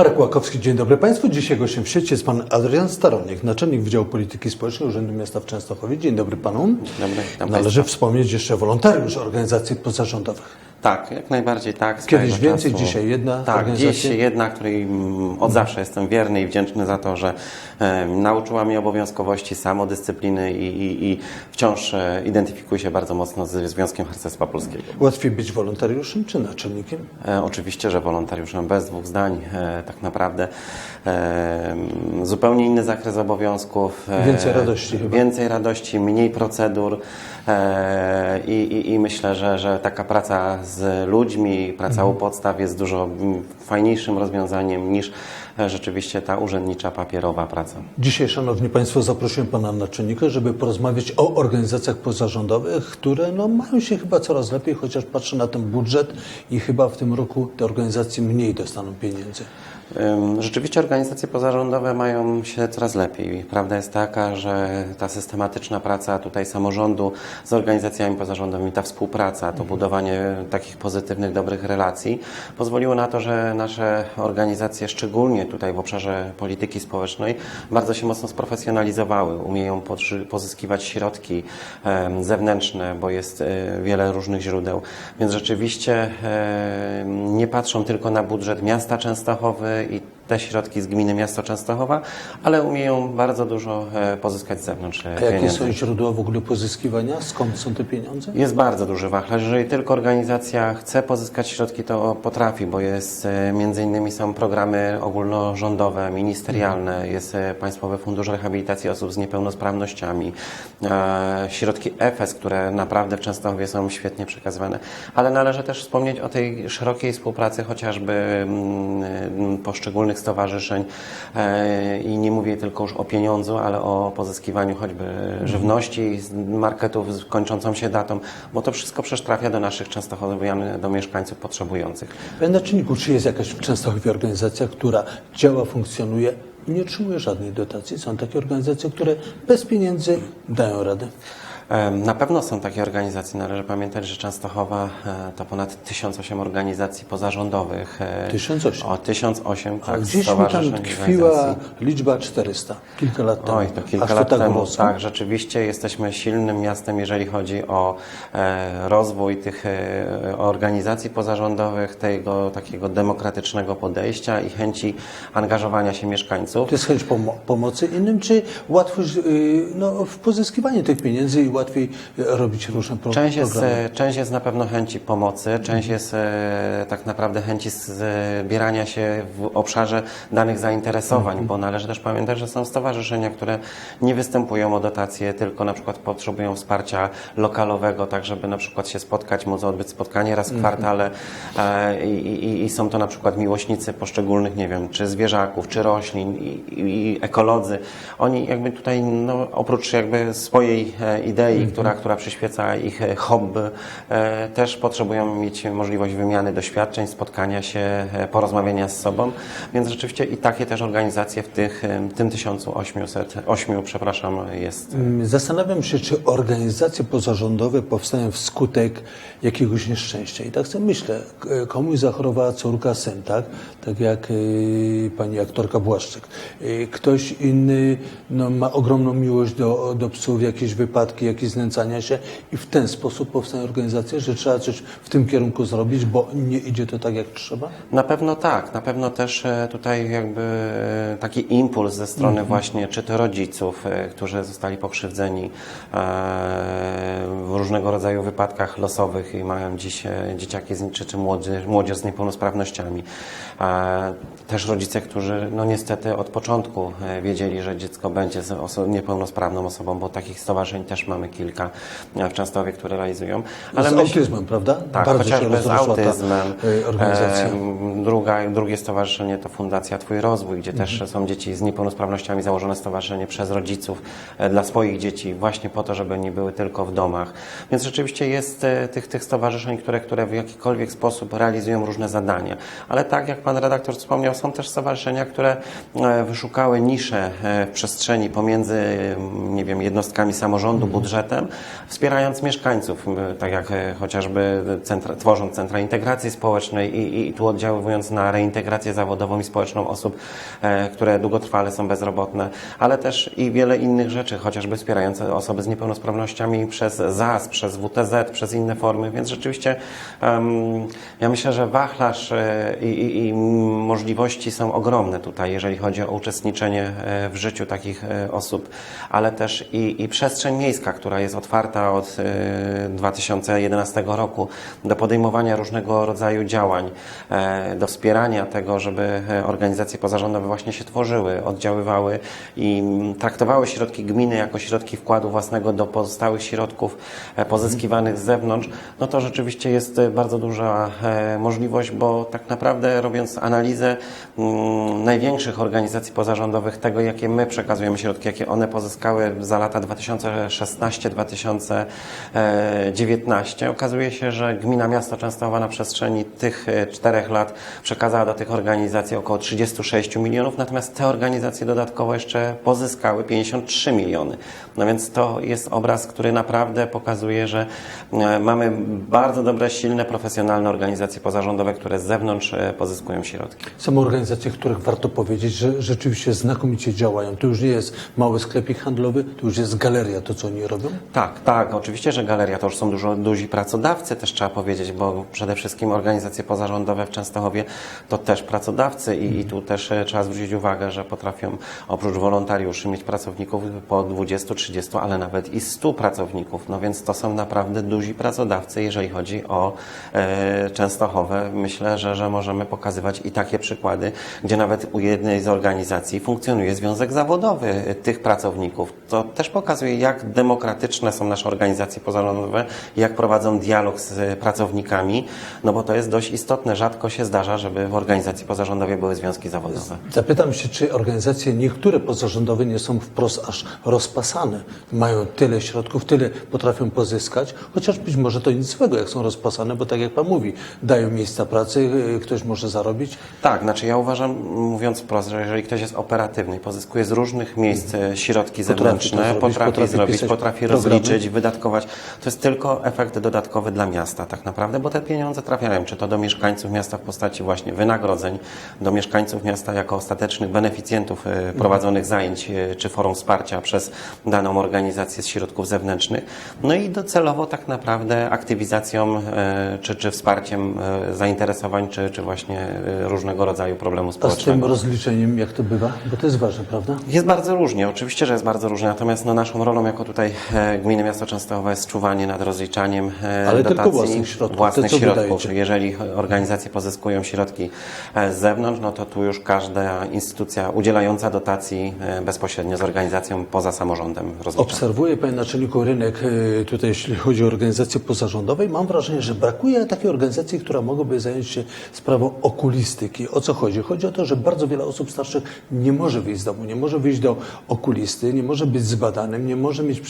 Marek Łakowski, dzień dobry Państwu. Dzisiaj gościem w sieci jest Pan Adrian Staronik, naczelnik Wydziału Polityki Społecznej Urzędu Miasta w Częstochowie. Dzień dobry Panu. Dzień dobry, Należy wspomnieć jeszcze wolontariusz organizacji pozarządowych. Tak, jak najbardziej tak. Kiedyś więcej, czasu. dzisiaj jedna Tak, organizacja? dziś jedna, której mm, od zawsze jestem wierny i wdzięczny za to, że e, nauczyła mnie obowiązkowości, samodyscypliny i, i, i wciąż e, identyfikuję się bardzo mocno ze Związkiem Harcerstwa Polskiego. Łatwiej być wolontariuszem czy naczelnikiem? E, oczywiście, że wolontariuszem bez dwóch zdań, e, tak naprawdę. E, zupełnie inny zakres obowiązków. e, Więcej radości chyba. Więcej radości, mniej procedur i, i, i myślę, że, że taka praca z ludźmi, praca Mhm. u podstaw jest dużo fajniejszym rozwiązaniem niż e, rzeczywiście ta urzędnicza, papierowa praca. Dzisiaj, Szanowni Państwo, zaprosiłem Pana naczelnika, żeby porozmawiać o organizacjach pozarządowych, które no, mają się chyba coraz lepiej, chociaż patrzę na ten budżet i chyba w tym roku te organizacje mniej dostaną pieniędzy. Rzeczywiście organizacje pozarządowe mają się coraz lepiej. Prawda jest taka, że ta systematyczna praca tutaj samorządu z organizacjami pozarządowymi, ta współpraca, to budowanie takich pozytywnych, dobrych relacji pozwoliło na to, że nasze organizacje, szczególnie tutaj w obszarze polityki społecznej, bardzo się mocno sprofesjonalizowały. Umieją pozyskiwać środki zewnętrzne, bo jest e, wiele różnych źródeł. Więc rzeczywiście nie patrzą tylko na budżet miasta Częstochowy i te środki z gminy miasto Częstochowa, ale umieją bardzo dużo e, pozyskać z zewnątrz e, A jakie pieniędzy. są źródła w ogóle pozyskiwania? Skąd są te pieniądze? Jest bardzo duży wachlarz. Jeżeli tylko organizacja chce pozyskać środki, to potrafi, bo jest e, między innymi są programy ogólnorządowe, ministerialne, jest e, Państwowy Fundusz Rehabilitacji Osób z Niepełnosprawnościami, środki EFES, które naprawdę w Częstochowie są świetnie przekazywane. Ale należy też wspomnieć o tej szerokiej współpracy chociażby mm, mm, poszczególnych stowarzyszeń e, i nie mówię tylko już o pieniądzu, ale o pozyskiwaniu choćby żywności z marketów z kończącą się datą, bo to wszystko przecież trafia do naszych Częstochowian, do mieszkańców potrzebujących. Panie naczelniku, czy jest jakaś w organizacja, która działa, funkcjonuje i nie otrzymuje żadnej dotacji? Są takie organizacje, które bez pieniędzy dają radę. Na pewno są takie organizacje. Należy pamiętać, że Częstochowa e, to ponad 1008 organizacji pozarządowych. e, 1008? O 1008, A tak. gdzieś mi tam tkwiła liczba 400, kilka lat temu. Oj, to kilka Aż lat tak temu. Tak, rzeczywiście jesteśmy silnym miastem, jeżeli chodzi o e, rozwój tych e, organizacji pozarządowych, tego takiego demokratycznego podejścia i chęci angażowania się mieszkańców. To jest chęć pomo- pomocy innym, czy łatwość yy, no, w pozyskiwaniu tych pieniędzy i łatwiej yy, robić różne pro- Część jest, programy? e, część jest na pewno chęci pomocy, część jest e, tak naprawdę chęci zbierania się w obszarze danych zainteresowań, bo należy też pamiętać, że są stowarzyszenia, które nie występują o dotacje, tylko na przykład potrzebują wsparcia lokalowego, tak żeby na przykład się spotkać, móc odbyć spotkanie raz w kwartale e, i, i, są to na przykład miłośnicy poszczególnych, nie wiem, czy zwierzaków, czy roślin i, i, ekolodzy. Oni jakby tutaj, no, oprócz jakby swojej e, idei, która, która przyświeca ich e, hobby, e, też potrzebują mieć możliwość wymiany doświadczeń, spotkania się, e, porozmawiania z sobą, więc rzeczywiście i takie też organizacje w tych, tym 1808, przepraszam, jest. Mm, Zastanawiam się, czy organizacje pozarządowe powstają wskutek jakiegoś nieszczęścia. I tak sobie myślę, komuś zachorowała córka, syn, tak? Tak jak pani aktorka Błaszczyk. Ktoś inny no, ma ogromną miłość do, do psów, jakieś wypadki, jakieś znęcania się i w ten sposób powstają organizacje, że trzeba coś w tym kierunku zrobić, bo nie idzie to tak, jak trzeba? Na pewno tak, na pewno też e, tutaj jakby e, taki impuls ze strony właśnie czy to rodziców, e, którzy zostali pokrzywdzeni w różnego rodzaju wypadkach losowych i mają dziś dzieciaki czy, czy młodzież, młodzież z niepełnosprawnościami. Też rodzice, którzy no niestety od początku wiedzieli, że dziecko będzie niepełnosprawną osobą, bo takich stowarzyszeń też mamy kilka e, w Częstochowie, które realizują. z autyzmem, prawda? Tak, Bardzo chociażby z autyzmem. organizacja. Em, Druga, drugie stowarzyszenie to Fundacja Twój Rozwój, gdzie też są dzieci z niepełnosprawnościami, założone stowarzyszenie przez rodziców e, dla swoich dzieci, właśnie po to, żeby nie były tylko w domach. Więc rzeczywiście jest e, tych, tych stowarzyszeń, które, które w jakikolwiek sposób realizują różne zadania. Ale tak jak Pan redaktor wspomniał, są też stowarzyszenia, które e, wyszukały nisze e, w przestrzeni pomiędzy, nie wiem, jednostkami samorządu, budżetem, wspierając mieszkańców, tak jak e, chociażby centra, tworząc centra integracji społecznej i, i tu oddziaływując na reintegrację zawodową i społeczną osób, e, które długotrwale są bezrobotne, ale też i wiele innych rzeczy, chociażby wspierające osoby z niepełnosprawnościami przez ZAS, przez WTZ, przez inne formy, więc rzeczywiście em, ja myślę, że wachlarz e, i, i, i możliwości są ogromne tutaj, jeżeli chodzi o uczestniczenie w życiu takich osób, ale też i, i przestrzeń miejska, która jest otwarta od e, 2011 roku do podejmowania różnego rodzaju działań, e, do wspierania tego, żeby e, organizacje pozarządowe właśnie się tworzyły, oddziaływały i mm, traktowały środki gminy jako środki wkładu własnego do pozostałych środków e, pozyskiwanych z zewnątrz, no to rzeczywiście jest bardzo duża możliwość, bo tak naprawdę robiąc analizę mm, największych organizacji pozarządowych, tego jakie my przekazujemy środki, jakie one pozyskały za lata 2016-2019, okazuje się, że gmina miasto Częstochowa na przestrzeni tych e, czterech lat przekazała do tych organizacji około 36 milionów, natomiast te organizacje dodatkowo jeszcze pozyskały 53 miliony. No więc to jest obraz, który naprawdę pokazuje, że e, mamy bardzo dobre, silne, profesjonalne organizacje pozarządowe, które z zewnątrz e, pozyskują środki. Są organizacje, których warto powiedzieć, że rzeczywiście znakomicie działają. To już nie jest mały sklepik handlowy, to już jest galeria, to co oni robią. Tak, tak, oczywiście, że galeria to już są dużo duzi pracodawcy, też trzeba powiedzieć, bo przede wszystkim organizacje pozarządowe w Częstochowie to też pracodawcy i, i tu też e, trzeba zwrócić uwagę, że potrafią oprócz wolontariuszy mieć pracowników po 20, 30, ale nawet i 100 pracowników, no więc to są naprawdę duzi pracodawcy, jeżeli chodzi o e, Częstochowę. Myślę, że, że możemy pokazywać i takie przykłady, gdzie nawet u jednej z organizacji funkcjonuje związek zawodowy tych pracowników. To też pokazuje, jak demokratyczne są nasze organizacje pozarządowe, jak prowadzą dialog z pracownikami, no bo to jest dość istotne. Rzadko się zdarza, żeby w organizacji pozarządowej były związki zawodowe. Zapytam się, czy organizacje niektóre pozarządowe nie są wprost aż rozpasane. Mają tyle środków, tyle potrafią pozyskać, chociaż być może to nic złego, jak są rozpasane, bo tak jak Pan mówi, dają miejsca pracy, y, ktoś może zarobić. Tak, znaczy ja uważam, mówiąc wprost, że jeżeli ktoś jest operatywny i pozyskuje z różnych miejsc e, środki Potrafi zewnętrzne, zrobić, potrafi, potrafi zrobić, pisać potrafi programy. rozliczyć, wydatkować, to jest tylko efekt dodatkowy dla miasta tak naprawdę, bo te pieniądze trafiają, czy to do mieszkańców miasta w postaci właśnie wynagrodzeń, do mieszkańców miasta jako ostatecznych beneficjentów e, prowadzonych zajęć e, czy forum wsparcia przez daną organizację z środków zewnętrznych, no i docelowo tak naprawdę aktywizacją e, czy, czy wsparciem zainteresowań, czy, czy właśnie różnego rodzaju problemu A z tym społecznego. rozliczeniem jak to bywa? Bo to jest ważne, prawda? Jest bardzo różnie, oczywiście, że jest bardzo różnie, natomiast no, naszą rolą jako tutaj Gminy Miasto Częstochowa jest czuwanie nad rozliczaniem e, Ale dotacji własnych środków, własnych środków. Jeżeli organizacje pozyskują środki e, z zewnątrz, no to tu już każda instytucja udzielająca dotacji e, bezpośrednio z organizacją poza samorządem rozlicza. Obserwuję, panie naczelniku, rynek tutaj, jeśli chodzi o organizacje pozarządowe i mam wrażenie, że brakuje takiej organizacji, która mogłaby zająć się sprawą okulistyki. O co chodzi? Chodzi o to, że bardzo wiele osób starszych nie może wyjść z domu, nie może wyjść do okulisty, nie może być zbadanym, nie może mieć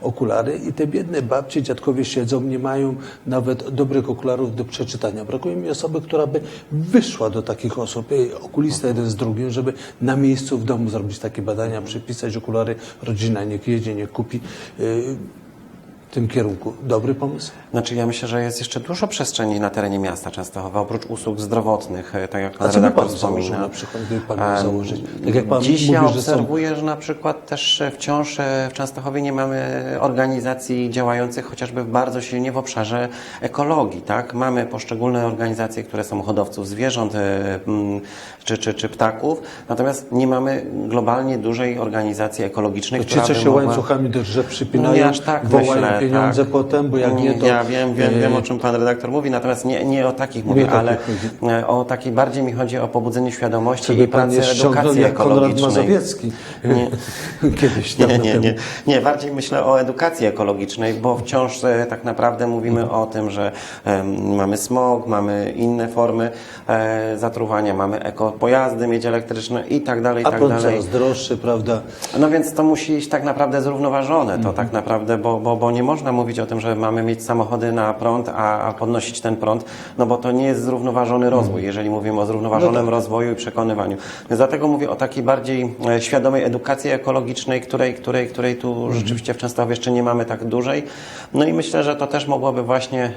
okulary i te biedne babcie, dziadkowie siedzą, nie mają nawet dobrych okularów do przeczytania. Brakuje mi osoby, która by wyszła do takich osób, okulista jeden z drugim, żeby na miejscu w domu zrobić takie badania, przypisać okulary, rodzina niech jedzie, niech kupi tym kierunku. Dobry pomysł? Znaczy ja myślę, że jest jeszcze dużo przestrzeni na terenie miasta Częstochowa, oprócz usług zdrowotnych, e, tak jak A pan co by redaktor pan wspomina. na przykład, gdyby pan miał założyć? Tak jak pan Dziś mówi, ja że są obserwuję, że na przykład też e, wciąż e, w Częstochowie nie mamy organizacji działających chociażby bardzo silnie w obszarze ekologii. Tak? Mamy poszczególne organizacje, które są hodowców zwierząt czy, czy, czy ptaków, natomiast nie mamy globalnie dużej organizacji ekologicznej, to ci, która co się mogła... łańcuchami do drzew przypinają, Nie aż tak wołają pieniądze tak. potem, bo jak nie, to... Ja wiem, wiem, wiem o czym pan redaktor mówi, natomiast nie, nie o takich Nie mówię, takich ale e, o takiej bardziej mi chodzi o pobudzenie świadomości Żeby i pracy nie edukacji jak Konrad ekologicznej. Mazowiecki kiedyś Nie, dawno nie, temu. nie, nie, bardziej myślę o edukacji ekologicznej, bo wciąż e, tak naprawdę mówimy o tym, że em, mamy smog, mamy inne formy e, zatruwania, mamy ekopojazdy, miedź elektryczne i tak dalej, i A tak dalej. coraz droższy, prawda? No więc to musi iść tak naprawdę zrównoważone, to tak naprawdę, bo, bo, bo nie można mówić o tym, że mamy mieć samochody na prąd, a, podnosić ten prąd, no bo to nie jest zrównoważony rozwój, jeżeli mówimy o zrównoważonym rozwoju i przekonywaniu. Więc dlatego mówię o takiej bardziej e, świadomej edukacji ekologicznej, której, której, której tu rzeczywiście w Częstochowie jeszcze nie mamy tak dużej. No i myślę, że to też mogłoby właśnie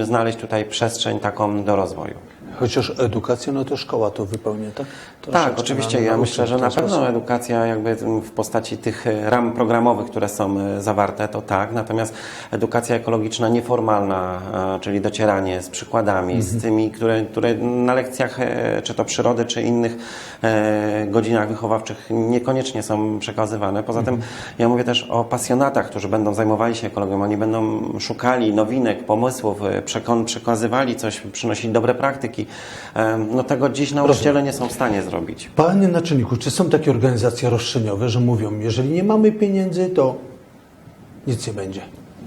e, znaleźć tutaj przestrzeń taką do rozwoju. Chociaż edukacja, no to szkoła to wypełnia, tak? Troszeczkę Tak, oczywiście. na- Ja myślę, że na pewno edukacja jakby w postaci tych e, ram programowych, które są e, zawarte, to tak. Natomiast edukacja ekologiczna nieformalna, czyli docieranie z przykładami, Mhm. z tymi, które, które na lekcjach e, czy to przyrody, czy innych godzinach wychowawczych niekoniecznie są przekazywane. Poza Mhm. tym ja mówię też o pasjonatach, którzy będą zajmowali się ekologią. Oni będą szukali nowinek, pomysłów, przekon, przekazywali coś, przynosili dobre praktyki. E, No tego dziś nauczyciele nie są w stanie zrobić. Panie naczelniku, czy są takie organizacje roszczeniowe, że mówią, jeżeli nie mamy pieniędzy, to nic nie będzie?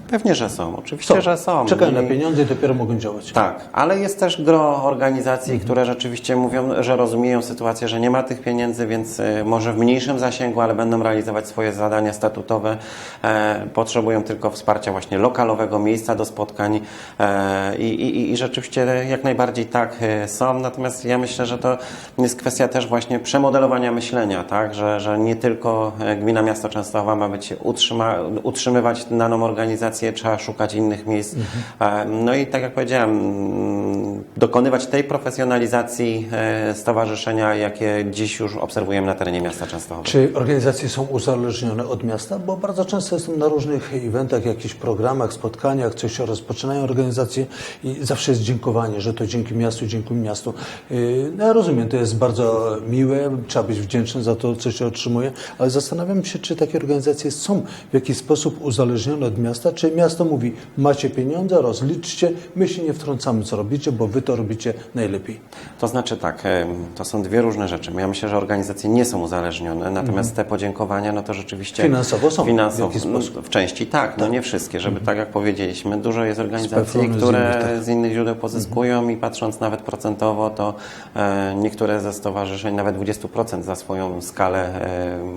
Pewnie, że są. Oczywiście, że są. Czekają na pieniądze i dopiero mogą działać. Tak, ale jest też gro organizacji, które rzeczywiście mówią, że rozumieją sytuację, że nie ma tych pieniędzy, więc y, może w mniejszym zasięgu, ale będą realizować swoje zadania statutowe. E, potrzebują tylko wsparcia właśnie lokalowego, miejsca do spotkań e, i, i, i rzeczywiście jak najbardziej tak e, są. Natomiast ja myślę, że to jest kwestia też właśnie przemodelowania myślenia, tak, że, że nie tylko e, Gmina Miasto Częstochowa ma być utrzyma, utrzymywać daną organizację, trzeba szukać innych miejsc. E, No i tak jak powiedziałem, mm, dokonywać tej profesjonalizacji e, stowarzyszenia, jakie dziś już obserwujemy na terenie miasta Częstochowa. Czy organizacje są uzależnione od miasta? Bo bardzo często jestem na różnych eventach, jakichś programach, spotkaniach, coś się rozpoczynają organizacje i zawsze jest dziękowanie, że to dzięki miastu, dzięki miastu. Yy, No ja rozumiem, to jest bardzo miłe, trzeba być wdzięcznym za to, co się otrzymuje, ale zastanawiam się, czy takie organizacje są w jakiś sposób uzależnione od miasta, czy miasto mówi, macie pieniądze, rozliczcie, my się nie wtrącamy, co robicie, bo wy to robicie najlepiej. To znaczy tak, to są dwie różne rzeczy. Ja myślę, że organizacje nie są uzależnione, natomiast te podziękowania, no to rzeczywiście... Mhm. Finansowo są, w Finansowo, no, sposób. w części tak, no nie wszystkie, żeby tak jak powiedzieliśmy, dużo jest organizacji, Specjalne z które innych, tak. z innych źródeł pozyskują i patrząc nawet procentowo, to e, niektóre ze stowarzyszeń nawet 20% za swoją skalę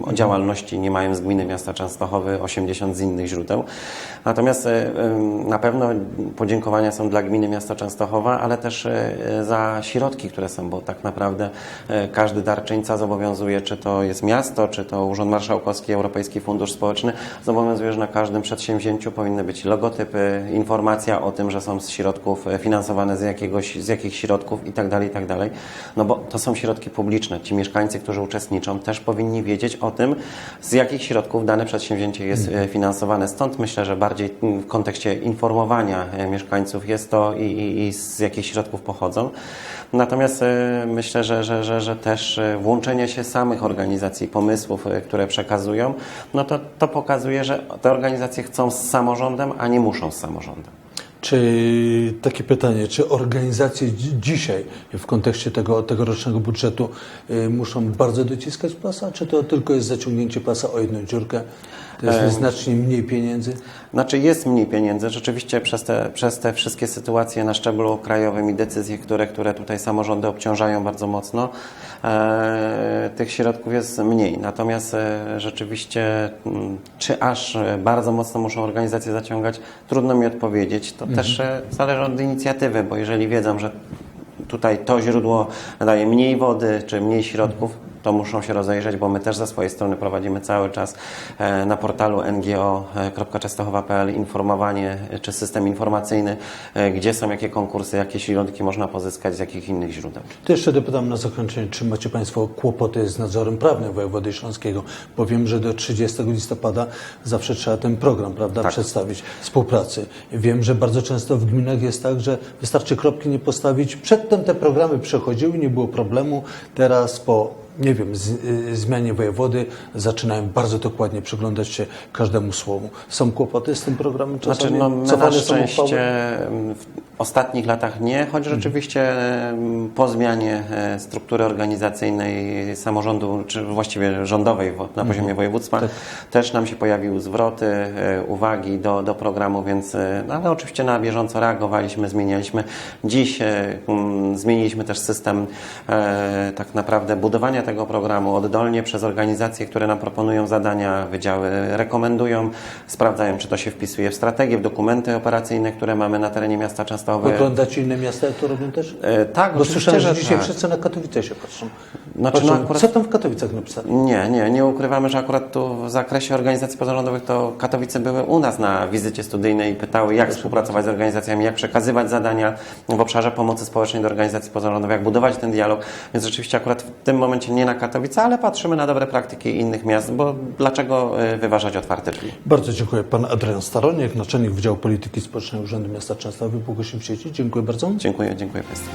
e, działalności nie mają z gminy miasta Częstochowy, 80 z innych źródeł. Natomiast e, em, na pewno podziękowania są dla gminy miasta Częstochowa, ale też e, za środki, które są, bo tak naprawdę e, każdy darczyńca zobowiązuje, czy to jest miasto, czy to Urząd Marszałkowski, Europejski Fundusz Społeczny, zobowiązuje, że na każdym przedsięwzięciu powinny być logotypy, informacja o tym, że są z środków e, finansowane z, jakiegoś, z jakich środków i tak dalej, i tak dalej. No bo to są środki publiczne. Ci mieszkańcy, którzy uczestniczą, też powinni wiedzieć o tym, z jakich środków dane przedsięwzięcie jest e, finansowane. Stąd myślę, że bardziej mm, w kontekście informowania e, mieszkańców jest to i, i, i z jakich środków pochodzą. Natomiast e, myślę, że, że, że, że też e, włączenie się samych organizacji, pomysłów, które przekazują, no to, to pokazuje, że te organizacje chcą z samorządem, a nie muszą z samorządem. Czy takie pytanie, czy organizacje dzi- dzisiaj w kontekście tego tegorocznego budżetu muszą bardzo dociskać pasa, czy to tylko jest zaciągnięcie pasa o jedną dziurkę? To jest znacznie mniej pieniędzy? Znaczy jest mniej pieniędzy. Rzeczywiście przez te, przez te wszystkie sytuacje na szczeblu krajowym i decyzje, które, które tutaj samorządy obciążają bardzo mocno, e, tych środków jest mniej. Natomiast e, rzeczywiście, mm, czy aż bardzo mocno muszą organizacje zaciągać, trudno mi odpowiedzieć. To też e, zależy od inicjatywy, bo jeżeli wiedzą, że tutaj to źródło daje mniej wody czy mniej środków, to muszą się rozejrzeć, bo my też ze swojej strony prowadzimy cały czas e, na portalu ngo.czestochowa.pl informowanie e, czy system informacyjny, e, gdzie są jakie konkursy, jakie środki można pozyskać, z jakich innych źródeł. To jeszcze dopytam na zakończenie, czy macie Państwo kłopoty z nadzorem prawnym wojewody śląskiego? Bo wiem, że do 30 listopada zawsze trzeba ten program prawda, Tak. przedstawić, współpracy. Wiem, że bardzo często w gminach jest tak, że wystarczy kropki nie postawić. Przedtem te programy przechodziły, nie było problemu. Teraz po nie wiem, z, y, zmianie wojewody zaczynają bardzo dokładnie przyglądać się każdemu słowu. Są kłopoty z tym programem czasami? Znaczy, no, my na szczęście mm, w ostatnich latach nie, choć rzeczywiście mm, po zmianie e, struktury organizacyjnej samorządu, czy właściwie rządowej na poziomie województwa, też nam się pojawiły zwroty, e, uwagi do, do programu, więc e, no, ale oczywiście na bieżąco reagowaliśmy, zmienialiśmy. Dziś mm, zmieniliśmy też system e, tak naprawdę budowania tego programu oddolnie przez organizacje, które nam proponują zadania, wydziały rekomendują, sprawdzają, czy to się wpisuje w strategię, w dokumenty operacyjne, które mamy na terenie miasta Częstochowy. Oglądacie inne miasta, to robią też? E, tak, Bo słyszałem, że dzisiaj tak. wszyscy na Katowice się patrzą. Znaczy, patrzą no akurat- Co tam w Katowicach napisali? Nie, nie, nie ukrywamy, że akurat tu w zakresie organizacji pozarządowych to Katowice były u nas na wizycie studyjnej i pytały, jak współpracować z organizacjami, jak przekazywać zadania w obszarze pomocy społecznej do organizacji pozarządowych, jak budować ten dialog. Więc rzeczywiście akurat w tym momencie nie na Katowice, ale patrzymy na dobre praktyki innych miast, bo dlaczego y, wyważać otwarte drzwi? Bardzo dziękuję. Pan Adrian Staroniek, naczelnik Wydziału Polityki Społecznej Urzędu Miasta Częstochowy, Błogosław Sieci. Dziękuję bardzo. Dziękuję, dziękuję Państwu.